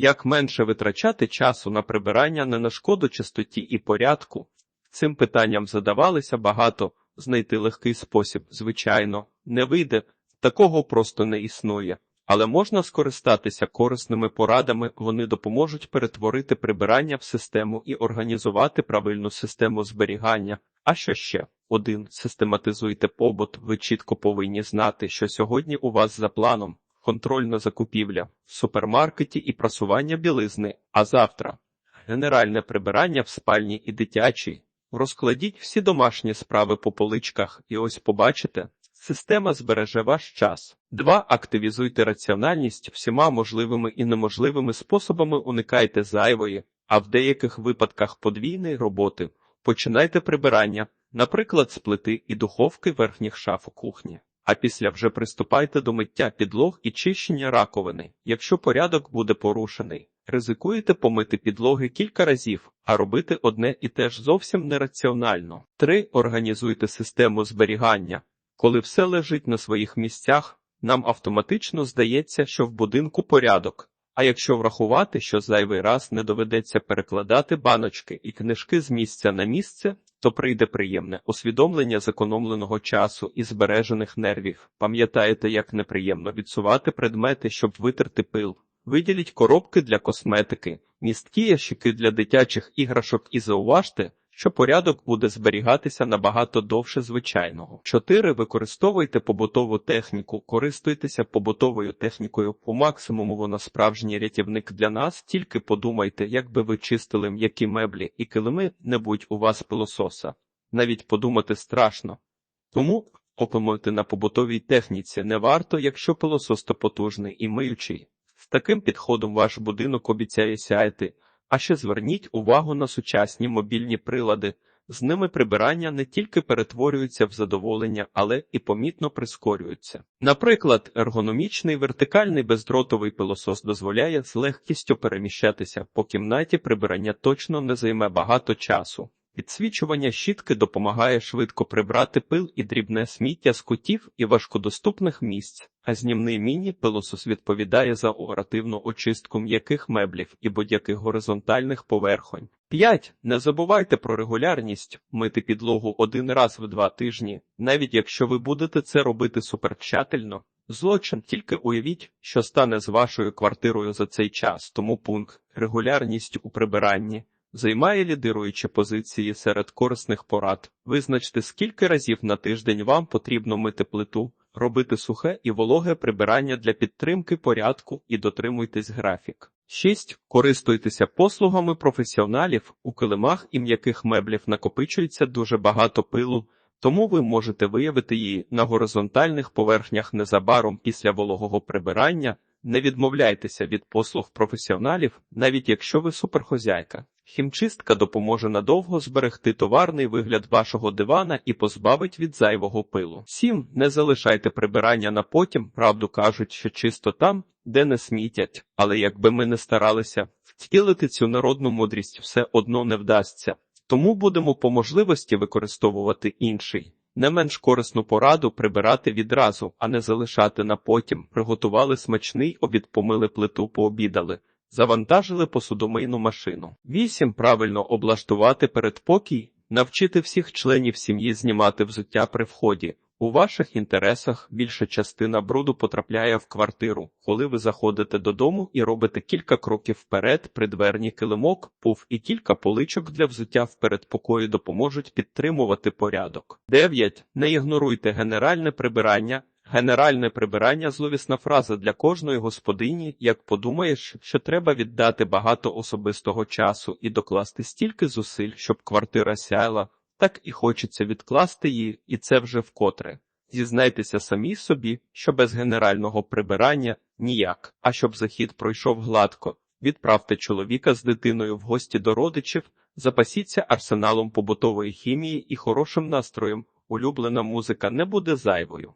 Як менше витрачати часу на прибирання не на шкоду чистоті і порядку? Цим питанням задавалися багато. Знайти легкий спосіб, звичайно, не вийде, такого просто не існує. Але можна скористатися корисними порадами, вони допоможуть перетворити прибирання в систему і організувати правильну систему зберігання. А що ще? Один систематизуйте побут. Ви чітко повинні знати, що сьогодні у вас за планом контрольна закупівля в супермаркеті і прасування білизни, а завтра генеральне прибирання в спальні і дитячій. Розкладіть всі домашні справи по поличках, і ось побачите, система збереже ваш час. 2. Активізуйте раціональність всіма можливими і неможливими способами уникайте зайвої, а в деяких випадках подвійної роботи. Починайте прибирання, наприклад, з плити і духовки верхніх шаф кухні. А після вже приступайте до миття підлог і чищення раковини. Якщо порядок буде порушений, ризикуєте помити підлоги кілька разів, а робити одне і те ж зовсім нераціонально. 3. Організуйте систему зберігання. Коли все лежить на своїх місцях, нам автоматично здається, що в будинку порядок. А якщо врахувати, що зайвий раз не доведеться перекладати баночки і книжки з місця на місце, то прийде приємне усвідомлення зекономленого часу і збережених нервів. Пам'ятаєте, як неприємно відсувати предмети, щоб витерти пил. Виділіть коробки для косметики, місткі ящики для дитячих іграшок і зауважте, що порядок буде зберігатися набагато довше звичайного. 4. Використовуйте побутову техніку, користуйтеся побутовою технікою по максимуму вона справжній рятівник для нас. Тільки подумайте, як би ви чистили м'які меблі і килими, не будь у вас пилососа. Навіть подумати страшно. Тому опимуйте на побутовій техніці не варто, якщо пилосос то потужний і миючий. З таким підходом ваш будинок обіцяє сяяти. А ще зверніть увагу на сучасні мобільні прилади. З ними прибирання не тільки перетворюється в задоволення, але і помітно прискорюється. Наприклад, ергономічний вертикальний бездротовий пилосос дозволяє з легкістю переміщатися по кімнаті. Прибирання точно не займе багато часу. Підсвічування щітки допомагає швидко прибрати пил і дрібне сміття з кутів і важкодоступних місць, а знімний міні-пилосос відповідає за оперативну очистку м'яких меблів і будь-яких горизонтальних поверхонь. 5. Не забувайте про регулярність мити підлогу один раз в два тижні, навіть якщо ви будете це робити суперчательно. Злочин тільки уявіть, що стане з вашою квартирою за цей час, тому пункт регулярність у прибиранні займає лідируючі позиції серед корисних порад. Визначте, скільки разів на тиждень вам потрібно мити плиту, робити сухе і вологе прибирання для підтримки порядку і дотримуйтесь графік. 6. Користуйтеся послугами професіоналів у килимах і м'яких меблів накопичується дуже багато пилу. Тому ви можете виявити її на горизонтальних поверхнях незабаром після вологого прибирання. Не відмовляйтеся від послуг професіоналів, навіть якщо ви суперхозяйка. Хімчистка допоможе надовго зберегти товарний вигляд вашого дивана і позбавить від зайвого пилу. 7. Не залишайте прибирання на потім, правду кажуть, що чисто там, де не смітять, але якби ми не старалися втілити цю народну мудрість, все одно не вдасться. Тому будемо по можливості використовувати інший. Не менш корисну пораду прибирати відразу, а не залишати на потім. Приготували смачний обід, помили плиту, пообідали, завантажили посудомийну машину. 8. Правильно облаштувати передпокій, навчити всіх членів сім'ї знімати взуття при вході. У ваших інтересах більша частина бруду потрапляє в квартиру, коли ви заходите додому і робите кілька кроків вперед, придверні килимок, пуф і кілька поличок для взуття в передпокої допоможуть підтримувати порядок. 9. Не ігноруйте генеральне прибирання. Генеральне прибирання зловісна фраза для кожної господині, як подумаєш, що треба віддати багато особистого часу і докласти стільки зусиль, щоб квартира сяяла, так і хочеться відкласти її, і це вже вкотре. Зізнайтеся самі собі, що без генерального прибирання ніяк, а щоб захід пройшов гладко. Відправте чоловіка з дитиною в гості до родичів, запасіться арсеналом побутової хімії і хорошим настроєм. Улюблена музика не буде зайвою.